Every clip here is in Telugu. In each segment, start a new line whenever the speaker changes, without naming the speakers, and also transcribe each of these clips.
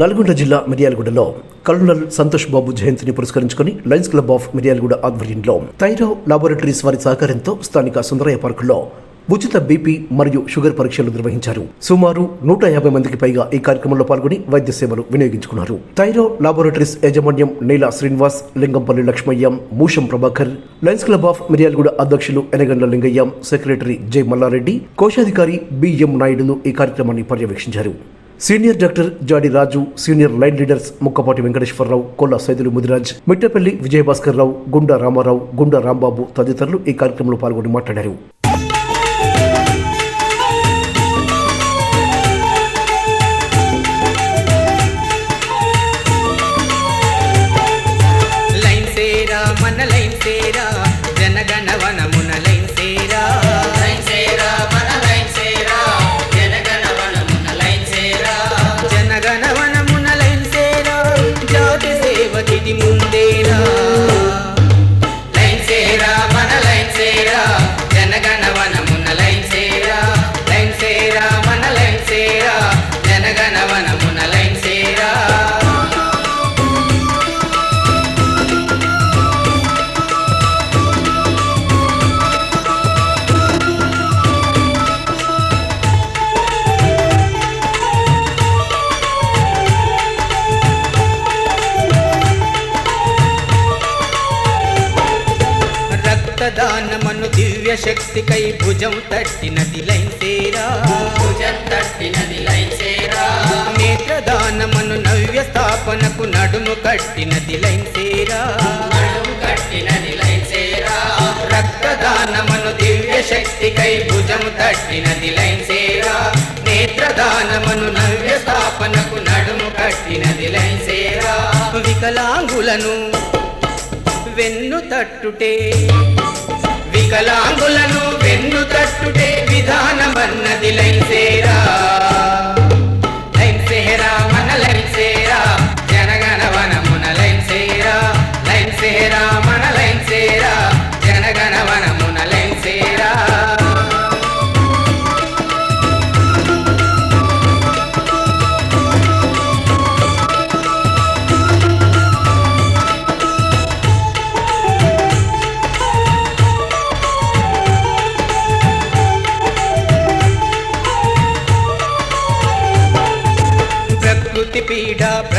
నల్గొండ జిల్లా మిర్యాలగూడలో కల్నల్ సంతోష్ బాబు జయంతిని పురస్కరించుకుని లయన్స్ క్లబ్ ఆఫ్ మిర్యాలగూడ ఆధ్వర్యంలో థైరో లాబొరేటరీస్ వారి సహకారంతో స్థానిక సుందరయ్య పార్కులో ఉచిత బీపీ మరియు షుగర్ పరీక్షలు నిర్వహించారు. సుమారు నూట యాభై మందికి పైగా ఈ కార్యక్రమంలో పాల్గొని వైద్య సేవలు వినియోగించుకున్నారు. థైరో లాబొరేటరీస్ యాజమాన్యం Neela Srinivas Lingampally Lakshmayyam Moosham Prabhakar Lions Club of Miryalaguda అధ్యక్షులు ఎనగండ్ల లింగయ్యం సెక్రటరీ జై మల్లారెడ్డి కోశాధికారి బిఎం నాయుడులు ఈ కార్యక్రమాన్ని పర్యవేక్షించారు. Senior doctor Jadi Raju senior line leaders Mukkapati Venkateswararao Kolla Saidulu Mudiraj Mittapalli Vijayabhaskar రావు గుండా రామారావు గుండా రాంబాబు తదితరులు ఈ కార్యక్రమంలో పాల్గొని మాట్లాడారు.
మన లైన్ శక్తికై భుజం తట్టినది లైన్ సేరా.
భుజం తట్టినది లైన్ సేరా.
నేత్రదానమను నవ్య స్థాపనకు నడుము కట్టినది లైన్ సేరా.
నడుము కట్టినది లైన్ సేరా.
రక్తదానమను దివ్య శక్తికై భుజము తట్టినది లైన్ సేరా. నేత్రదానమను నవ్య స్థాపనకు నడుము కట్టినది లైన్ సేరా. వికలాంగులను వెన్ను తట్టుటే. వికలాంగులను వెన్ను తట్టుటే విధానమన్నది లైసేరా.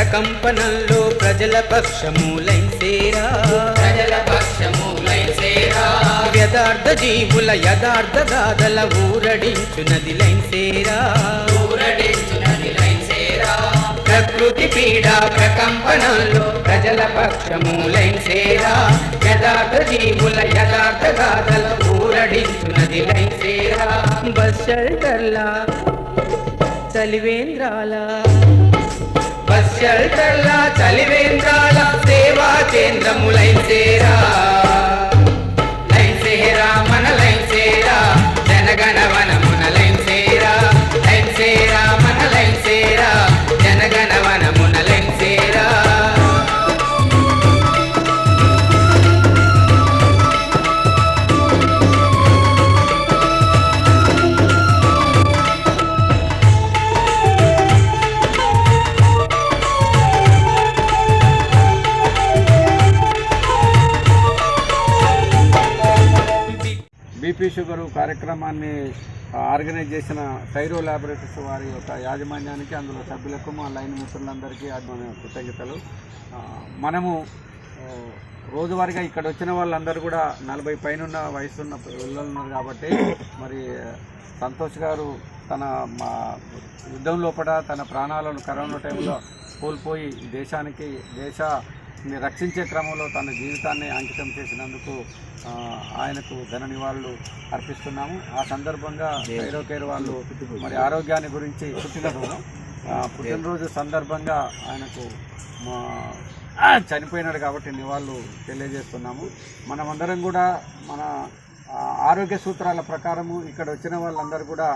పీడ ప్రకంపనంలో ప్రజల పక్షము లైన్ సేరా.
ప్రజల పక్షము లైన్ సేరా.
యథార్థ జీవుల యథార్థ గాథల ఊరడించునది లైన్ సేరా.
ఊరడించునది లైన్ సేరా.
ప్రకృతి పీడ ప్రకంపనంలో ప్రజల పక్షము లైన్ సేరా. యథార్థ జీవుల యథార్థ గాథల ఊరడించునది లైన్ సేరా. బస్ షెల్టర్లా చలివేంద్రాల. బస్ చలివేంద్రాల సేవా కేంద్రము లైన్ సేరా. లైన్ సేరా మన లైన్ సేరా
బీపీ షుగరు కార్యక్రమాన్ని ఆర్గనైజ్ చేసిన సైరో ల్యాబొరేటరీస్ వారి యొక్క యాజమాన్యానికి అందులో సభ్యులకు మా లైన్ మిత్రులందరికీ అది కృతజ్ఞతలు. మనము రోజువారీగా ఇక్కడ వచ్చిన వాళ్ళందరూ కూడా నలభై పైన వయసు ఉన్న పిల్లలు ఉన్నారు కాబట్టి మరి సంతోష్ గారు తన మా యుద్ధం లోపల తన ప్రాణాలను కరోనా టైంలో కోల్పోయి దేశానికి దేశాన్ని రక్షించే క్రమంలో తన జీవితాన్ని అంకితం చేసినందుకు ఆయనకు ఘన నివాళులు అర్పిస్తున్నాము. ఆ సందర్భంగా కైరో కేర్ వాళ్ళు మరి ఆరోగ్యాన్ని గురించి పుట్టినరోజు. పుట్టినరోజు సందర్భంగా ఆయనకు చనిపోయినాడు కాబట్టి నివాళులు తెలియజేస్తున్నాము. మనమందరం కూడా మన ఆరోగ్య సూత్రాల ప్రకారము ఇక్కడ వచ్చిన వాళ్ళందరూ కూడా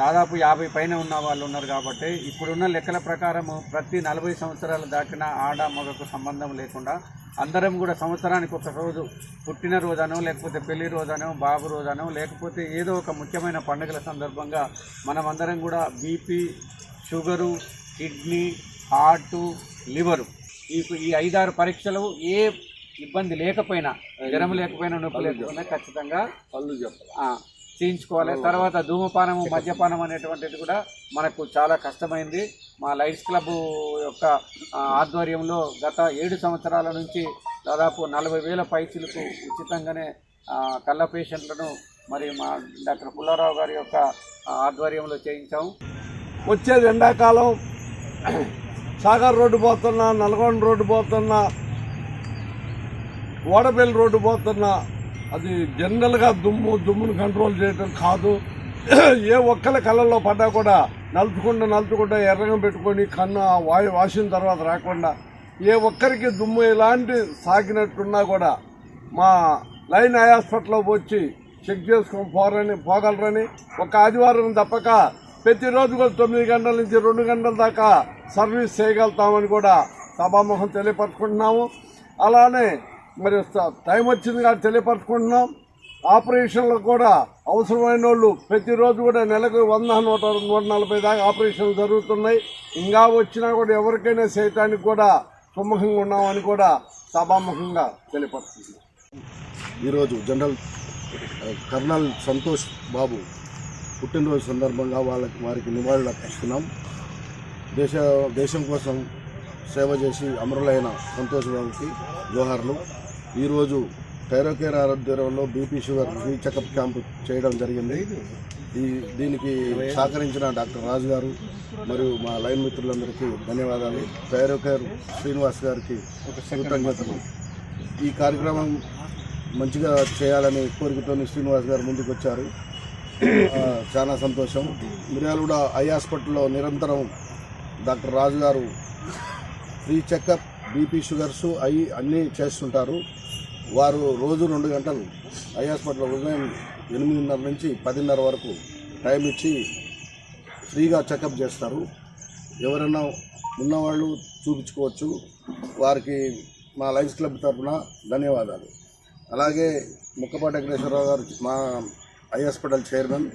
దాదాపు యాభై పైన ఉన్న వాళ్ళు ఉన్నారు కాబట్టి ఇప్పుడున్న లెక్కల ప్రకారము ప్రతి నలభై సంవత్సరాలు దాటిన ఆడ మగకు సంబంధం లేకుండా అందరం కూడా సంవత్సరానికి ఒక రోజు పుట్టినరోజనో లేకపోతే పెళ్ళి రోజనో బాబు రోజనో లేకపోతే ఏదో ఒక ముఖ్యమైన పండుగల సందర్భంగా మనమందరం కూడా BP sugar kidney heart liver ఈ ఈ ఐదారు పరీక్షలు ఏ ఇబ్బంది లేకపోయినా జ్వరం లేకపోయినా నొప్పి లేకపోయినా ఖచ్చితంగా
పళ్ళు చెప్పాలి.
చేయించుకోవాలి. తర్వాత ధూమపానము మద్యపానం అనేటువంటిది కూడా మనకు చాలా కష్టమైంది. మా లైట్స్ క్లబ్ యొక్క ఆధ్వర్యంలో గత ఏడు సంవత్సరాల నుంచి దాదాపు నలభై వేల పైసలకు ఉచితంగానే కళ్ళ పేషెంట్లను మరి మా డాక్టర్ పుల్లారావు గారి యొక్క ఆధ్వర్యంలో చేయించాము
వచ్చేది ఎండాకాలం సాగర్ రోడ్డు పోతున్నా నల్గొండ రోడ్డు పోతున్నా ఓడబెల్లి రోడ్డు పోతున్నా అది జనరల్గా దుమ్ము దుమ్మును కంట్రోల్ చేయడం కాదు. ఏ ఒక్కరి కళ్ళల్లో పడ్డా కూడా నలుచుకుంటూ నలుచుకుంటూ ఎర్రగా పెట్టుకొని కన్ను ఆ వాయు వాసిన తర్వాత రాకుండా ఏ ఒక్కరికి దుమ్ము ఎలాంటి సాగినట్టున్నా కూడా మా లైన్ హాస్పిటల్లో వచ్చి చెక్ చేసుకొని పోరని పోగలరని ఒక ఆదివారం తప్పక ప్రతిరోజు కూడా తొమ్మిది గంటల నుంచి రెండు గంటల దాకా సర్వీస్ చేయగలుగుతామని కూడా సభాముఖం తెలియపరుచుకుంటున్నాము. అలానే మరి స- టైం వచ్చింది కాబట్టి తెలియపరచుకుంటున్నాం. ఆపరేషన్లు కూడా అవసరమైన వాళ్ళు ప్రతిరోజు కూడా నెలకు వంద నూట నూట నలభై దాకా ఆపరేషన్లు జరుగుతున్నాయి. ఇంకా వచ్చినా కూడా ఎవరికైనా చేయటానికి కూడా సుముఖంగా ఉన్నామని కూడా సభాముఖంగా తెలియపరుస్తున్నాం
ఈరోజు జనరల్ కర్నల్ సంతోష్ బాబు పుట్టినరోజు సందర్భంగా వాళ్ళకి వారికి నివాళులు అర్పిస్తున్నాం. దేశ దేశం కోసం సేవ చేసి అమరులైన సంతోష్ బాబుకి జోహార్లు ఈరోజు టైరోకేర్ ఆరోగ్యంలో BP sugar free checkup camp చేయడం జరిగింది. ఈ దీనికి సహకరించిన డాక్టర్ రాజు గారు మరియు మా లైన్ మిత్రులందరికీ ధన్యవాదాలు. టైరోకేర్ శ్రీనివాస్ గారికి కృతజ్ఞతలు. ఈ కార్యక్రమం మంచిగా చేయాలని కోరికతో శ్రీనివాస్ గారు ముందుకు వచ్చారు చాలా సంతోషం. మిర్యాలగూడ ఐ హాస్పిటల్లో నిరంతరం డాక్టర్ రాజు గారు ఫ్రీ చెకప్ బీపీ షుగర్స్ అవి అన్నీ చేస్తుంటారు. వారు రోజు రెండు గంటలు ఐ హాస్పిటల్లో ఉదయం ఎనిమిదిన్నర నుంచి పదిన్నర వరకు టైం ఇచ్చి ఫ్రీగా చెకప్ చేస్తారు. ఎవరైనా ఉన్నవాళ్ళు చూపించుకోవచ్చు. వారికి మా లైఫ్ క్లబ్ తరఫున ధన్యవాదాలు. అలాగే ముక్కపాటి వెంకటేశ్వరరావు గారు మా ఐ హాస్పిటల్ చైర్మన్.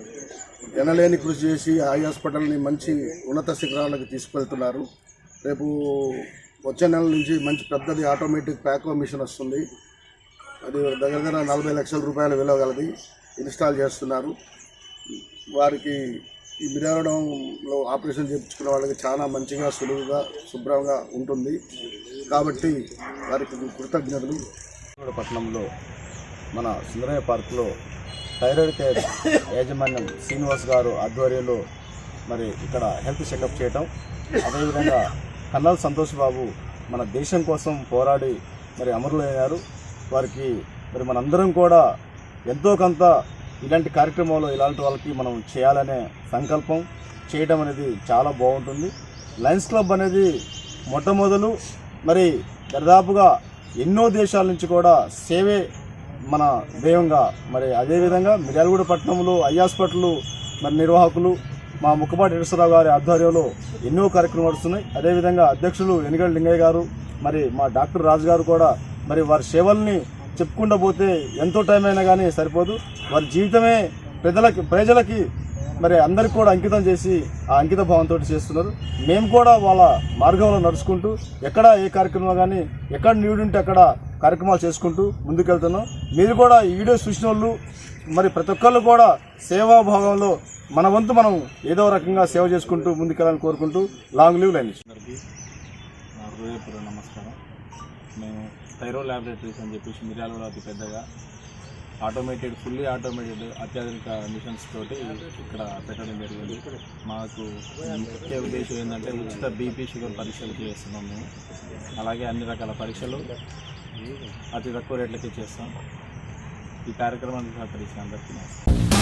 ఎనలేని కృషి చేసి ఐ హాస్పిటల్ని మంచి ఉన్నత శిఖరాలకు తీసుకెళ్తున్నారు. రేపు వచ్చే నెల నుంచి మంచి పెద్దది ఆటోమేటిక్ ప్యాకో మిషన్ వస్తుంది. అది దగ్గర దగ్గర నలభై లక్షల రూపాయల విలువ గలది. ఇన్స్టాల్ చేస్తున్నారు. వారికి ఈ మిరావడంలో ఆపరేషన్ చేయించుకున్న వాళ్ళకి చాలా మంచిగా సులువుగా శుభ్రంగా ఉంటుంది. కాబట్టి వారికి కృతజ్ఞతలు. పట్టణంలో మన సుందరయ్య పార్క్లో థైరాయిడ్ కేర్ యాజమాన్యం శ్రీనివాస్ గారు ఆధ్వర్యంలో మరి ఇక్కడ హెల్త్ చెకప్ చేయటం. అదేవిధంగా కన్నాల్ సంతోష్ బాబు మన దేశం కోసం పోరాడి మరి అమరులయ్యారు వారికి మరి మనందరం కూడా ఎంతో కొంత ఇలాంటి కార్యక్రమాలు ఇలాంటి వాళ్ళకి మనం చేయాలనే సంకల్పం చేయడం అనేది చాలా బాగుంటుంది. లయన్స్ క్లబ్ అనేది మొట్టమొదలు మరి దాదాపుగా ఎన్నో దేశాల నుంచి కూడా సేవే మన దైవంగా మరి అదేవిధంగా మిర్యాలగూడ పట్టణంలో ఐ హాస్పిటల్ మరి నిర్వాహకులు మా ముక్కపాటి నరసరావు గారి ఆధ్వర్యంలో ఎన్నో కార్యక్రమాలు నడుస్తున్నాయి. అదేవిధంగా అధ్యక్షులు ఎనిగల్ లింగయ్య గారు మరి మా డాక్టర్ రాజు గారు కూడా మరి వారి సేవల్ని చెప్పుకుండా పోతే ఎంతో టైం అయినా కానీ సరిపోదు. వారి జీవితమే ప్రజలకి ప్రజలకి మరి అందరికి కూడా అంకితం చేసి ఆ అంకిత భావంతో చేస్తున్నారు. మేము కూడా వాళ్ళ మార్గంలో నడుచుకుంటూ ఎక్కడ ఏ కార్యక్రమం కానీ ఎక్కడ నీడుంటే అక్కడ కార్యక్రమాలు చేసుకుంటూ ముందుకెళ్తున్నాం. మీరు కూడా ఈ వీడియో చూసిన వాళ్ళు మరి ప్రతి ఒక్కళ్ళు కూడా సేవాభావంలో మన వంతు మనం ఏదో రకంగా సేవ చేసుకుంటూ ముందుకెళ్ళాలని కోరుకుంటూ లాంగ్ లీవ్ లైన్
నా నమస్కారం. మేము థైరో ల్యాబొరేటరీస్ అని చెప్పేసి మిర్యాలలో అతి పెద్దగా ఆటోమేటెడ్ ఫుల్లీ ఆటోమేటెడ్ అత్యాధునిక మిషన్స్ తోటి ఇక్కడ పెట్టడం జరిగింది. మాకు ముఖ్య ఉద్దేశం ఏంటంటే ఉచిత బీపీ షుగర్ పరీక్షలు చేస్తున్నాం మేము. అలాగే అన్ని రకాల పరీక్షలు అతి తక్కువ రేట్లకి చేస్తాం. ఈ కార్యక్రమానికి సహకరించిన అందరికీ నమస్కారం.